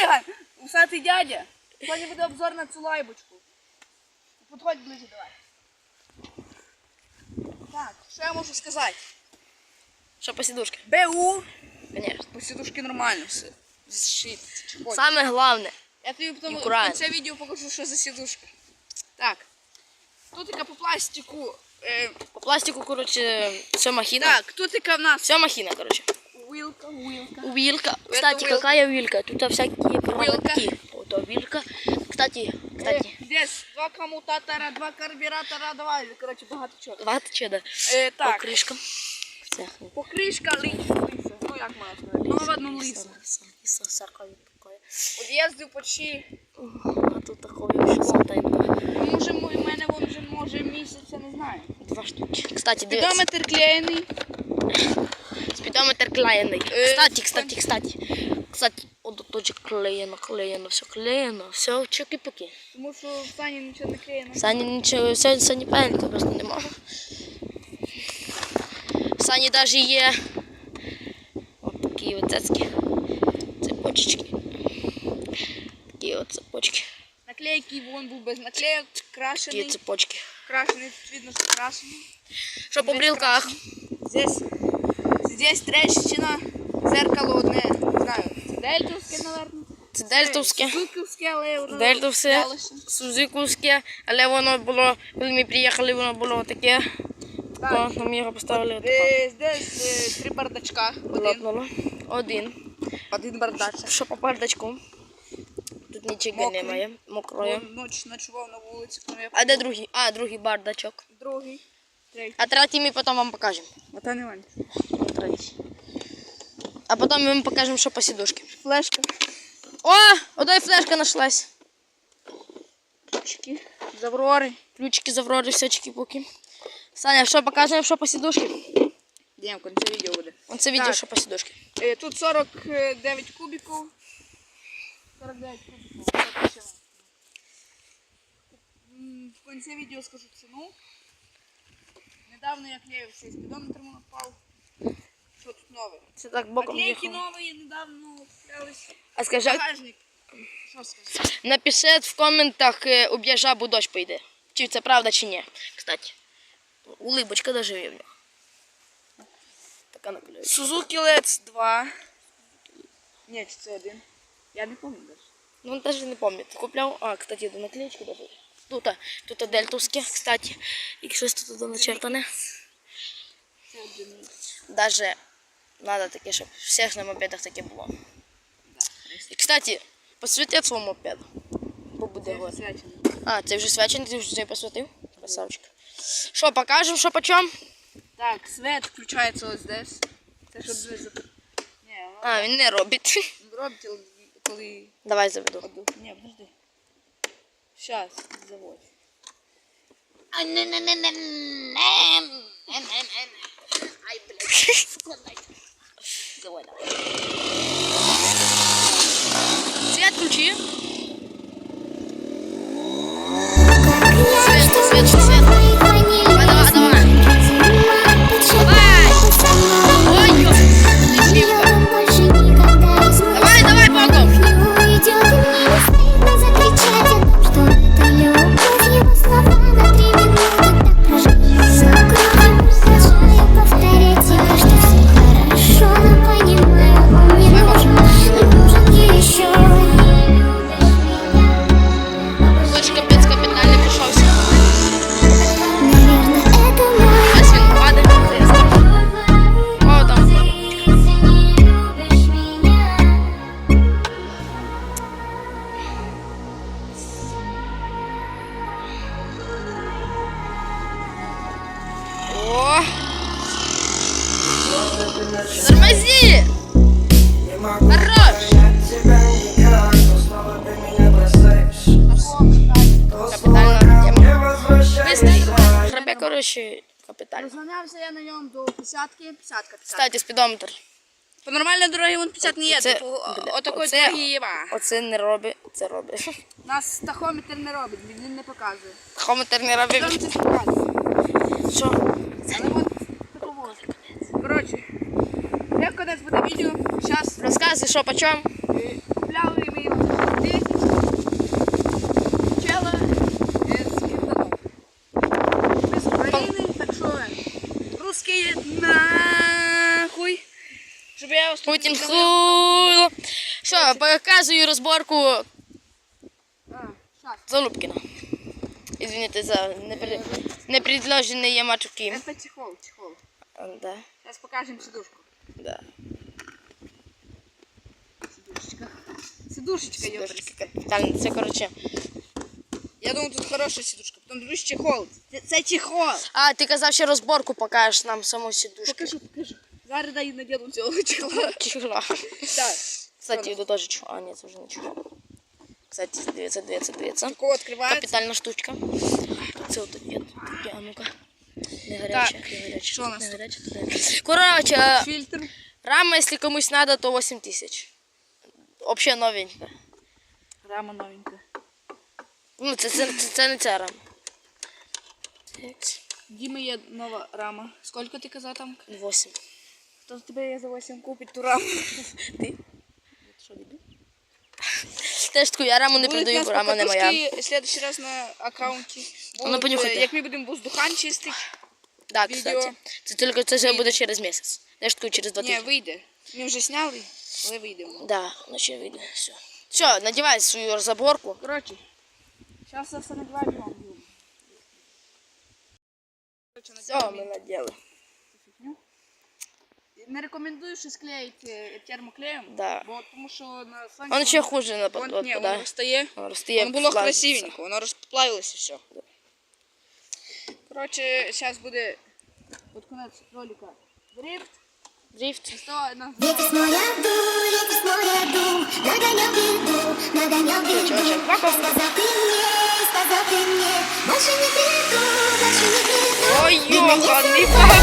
циган, усатий дядя. Сьогодні буде обзор на цю лайбочку. Підходь ближче давай. Так, що я можу сказати? Що по сідушки? БУ. Звісно. По сідушки нормально все. Зшит. чехоть. Саме головне. Я тобі потім в кінці відео покажу, що за сідушка. Так. Тут така по пластику. Е, По пластику, коротше, все махіна. так, тут така в нас Все махіна, коротше. Вилка, вилка. Вилка. Кстати, вилка. какая вилка? Тут всякие проводки. Вот вилка. Кстати, кстати. Е, Десь два комутатора, два карбюратора, давай, коротше, багато чого. Вот чудо. Е, так, Покришка. Все. покришка лиса. Ну як можна сказати? Ну, ладно, лиса. Лиса, всякое такое. Од'їздив почти, А тут такое ще ну, може, у мене вон вже може місяця, не знаю. Два штучки. Кстати, дивіться. Спідометр клеєний. Спідометр клеєний. Е, Кстати, кстати, кстати. Кстати, от тут же клеєно, клеєно, все клеєно, все чики-пики. Тому що в Сані нічого не клеєно. Сані нічого, все, Сані пенька просто нема. Сані навіть є от такі от цецькі. Цепочечки. Такі от цепочки. Наклейки вон був без наклеїк, Такі крашений. цепочки. Крашений, видно, що крашений. Що по брілках? Здесь, здесь трещина, зеркало одне, не знаю, це дельтовське, наверное. Це дельтовське. Сузуковське, але воно Дельтовське, взялося. Сузиківське, але воно було, коли ми приїхали, воно було таке. Так. О, нам його поставили отако. Е, Здесь е, три бардачка. Один. Лопнуло. Один. Один бардачок. Що по бардачку? Тут нічого Мокрий. немає. Мокрою. Вон ночував на вулиці. коли я А де другий? А, другий бардачок. Другий. Третій. А третій ми потім вам покажемо. Ота не Ваня. Третій. А потім ми вам покажемо, що по сідушки. Флешка. О! Одай флешка нашлась. Ключики. Заврори. Ключики завроди, все чики-пуки. Саня, що покажемо, що по сідушки? Дім, це відео буде. Он це відео, що по сідушки. Е, Тут 49 кубиків. 49 кубиків. В кінці відео скажу ціну. Недавно я клеїв цей спідометр впав. Тут нове? Це так боком Наклейки нові, недавно куплялись. А скажи, Багажник. Що сказати? напишіть в коментах, е, у Б'яжабу дощ пойде. Чи це правда, чи ні. Кстати. Улибочка даже є в нього. Така наклеїть. Suzuki Let's 2. Ні, чи це один. Я не пам'ятаю. даже. Ну, он даже не помню. Ты куплял? А, кстати, это наклеечки даже. Тут, тут дельтовське, кстати. І щось тут начертане. Даже надо таке, щоб всіх на мопедах таке було. І, кстати, посвіти свого мопеду. Бо буде Це А, це вже свячений, ти вже цей посвятив? Красавчик. Що, покажемо, що почем? Так, свет включається ось десь. Це щоб ви зап... Ні, воно А, він не робить. робить, коли... Давай заведу. Ні, подожди. Щас, заводь. Ай, блядь. Давай, давай. Свет включи. Свет, свет, свет. Хребе, капітально. Розганявся я на ньому до 50-ки, 50 50 Кстати, спідометр. По нормальній дорогі він 50 не їде, Оце- по бля, отакої оце- дорогі єва. Оце не робить, це робить. Нас тахометр не робить, він не показує. Хометр не робить. це показує. Що? Але от такого. Коротше, як конець буде відео, зараз Розказуй, що почем? купляли ми тисяч. Чела е, з Кирдану. Ми з України, так що русські нахуй. Щоб я вас тут Путін не Що, показую розборку А. Залубкіна. Извините за непри... непредложений ямачуки. Это чехол, чехол. Да, Сейчас покажем сидушку. да. Сидушечка. Сидушечка, ёпрст. Трошки капітально. Це, коротше. Я думаю, тут хороша сидушка. Потом дивлюсь чехол. Це, це чехол. А, ти казав, що розборку покажеш нам саму сідушку. Покажу, покажу. Зараз дай надіну цього чехла. Чехла. Так. Кстати, йду теж чехол. А, ні, це вже не чехол. Кстати, дивіться, дивіться, дивіться. Такого відкривається. Капітальна штучка. Це отут є. Тут є, а ну-ка. Не гаряче, Так, не гаряче. що у нас не тут? гаряче, тут не гаряче. Коротше, Фільтр. рама, якщо комусь треба, то 8 тисяч. Взагалі новенька. Рама новенька. Ну, це, це, це, це не ця рама. Так, Діми є нова рама. Скільки ти казав там? 8. Хто тебе є за 8 купить ту раму? Ти? Теж таку, я раму не продаю, бо рама не моя. следующий раз на аккаунті. Ну, Будуть, понюхайте. е, Як ми будемо воздухан чистити. Так, відео. кстати. Це тільки це вже буде через місяць. Теж таку через два тижні. Ні, вийде. Ми вже зняли, але вийдемо. Да, ну ще вийде. Все. Все, надівай свою заборку. Коротше, зараз це все. Коротше, Все, ми наділи. Не рекомендую ще склеїти термоклеєм, Да. бо тому що на сонці Он ще хуже вон, ні, воно нападає. розтає. Розтає. Воно було плавиться. красивенько, воно розплавилося все. Коротше, зараз буде під кінець ролика дрифт. Дрифт. Що нас Ветер с моря дул, ветер с моря дул, нагонял беду, нагонял беду. Чё, чё, папа? Сказал ты мне, сказал ты мне, больше не приду, больше не приду. Ой, йоханий папа. Це вот